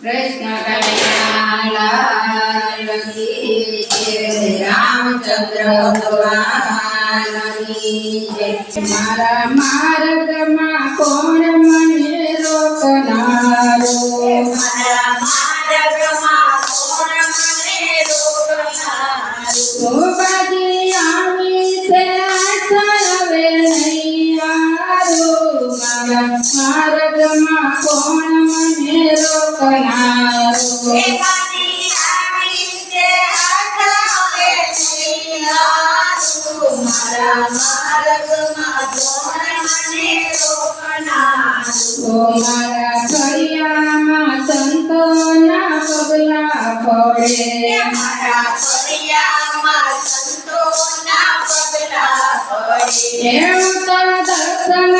કૃષ્ણ મારા માર્ગમાં કોણ મને રોકનારો મારા માર્ગમાં કોણ મને રોકનારું? બાજી આવી નહીં મારા માર્ગમાં રોકનારો એ મારી ફળિયામાં સંતોના પગલા પડે. મારા તો દર્શન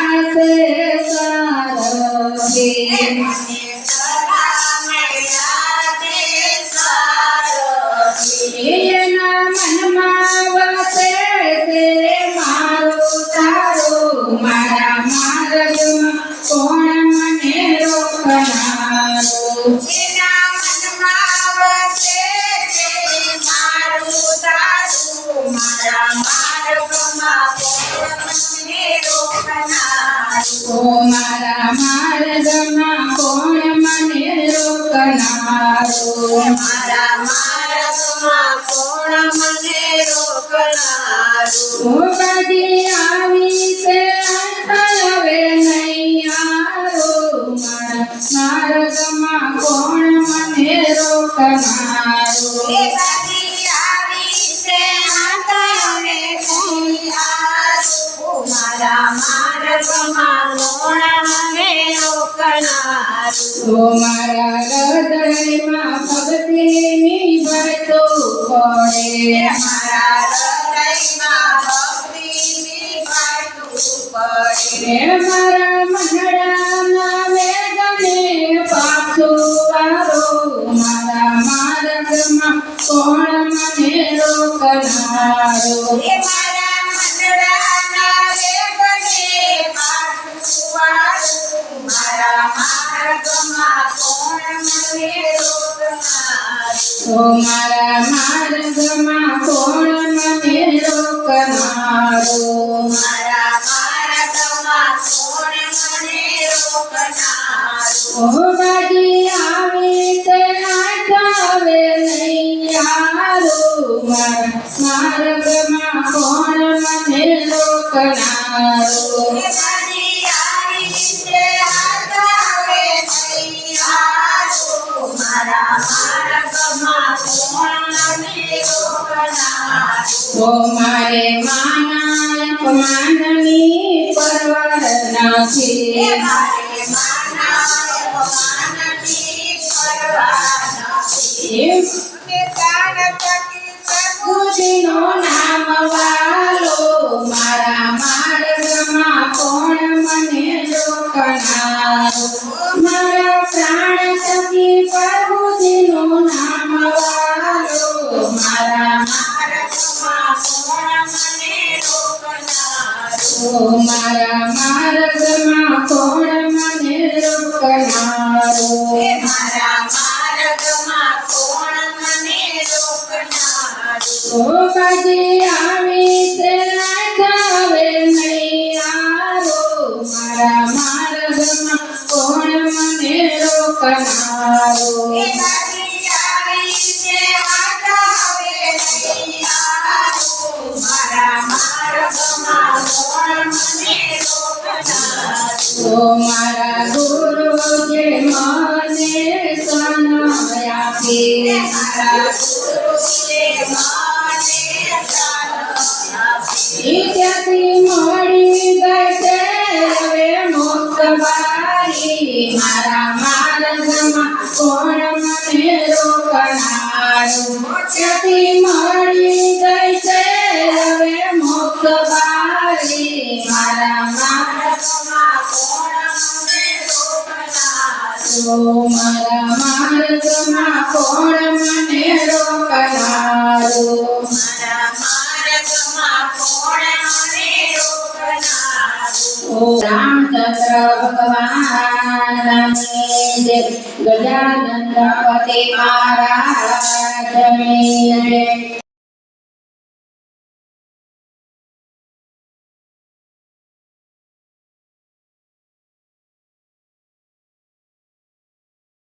ઓ મારા માર્ગમાં કોણ મને રોકનારો? મારા માર્ગમાં કોણ મને રોકનારો? ઓ બધી આવી તે હવે નહીં આરો મારા માર્ગમાં કોણ મને રોકનારો? મને રોકનારું? ઓ મારા હૃદયમાં ભક્તિની ભરતો મારા હૃદયમાં ભક્તિની પાટું પડે. મારા મારા માર્ગમાં કોણ મને રોકનારો ઓ મારા માર્ગમાં કોણ મને રોકનારો? મારા માર્ગમાં કોણ મને રોકનારું? ઓ બાજી આવી તે હવે નહીં આરો મારા માર્ગમાં કોણ મને રોકનારો? મારે માના અપમાનની પરવાર નથી મારે માના અપમાનની નથી. નામ વાલો મારા મારું હે મારા માર્ગમાં કોણ મને રોકનારું? ઓ કાજી આવી તે રાખાવે નૈયારો મારા માર્ગમાં કોણ મને રોકનારું? હે કાજી આવી તે રાખાવે નૈયારો મારા માર્ગમાં કોણ મને રોકનારું? સનમ મારા મળી ગઈ છે મારા માર્ગમાં કોણ મને રોકનારું ત્યાંથી મળી માર્ગ મારા માર્ગમાં કોણ મને રોકનારું મારા માર્ગમાં કોણ મને રોકનારું? રામચંદ્ર ભગવાન ગજાનંદ પતે મહારાજ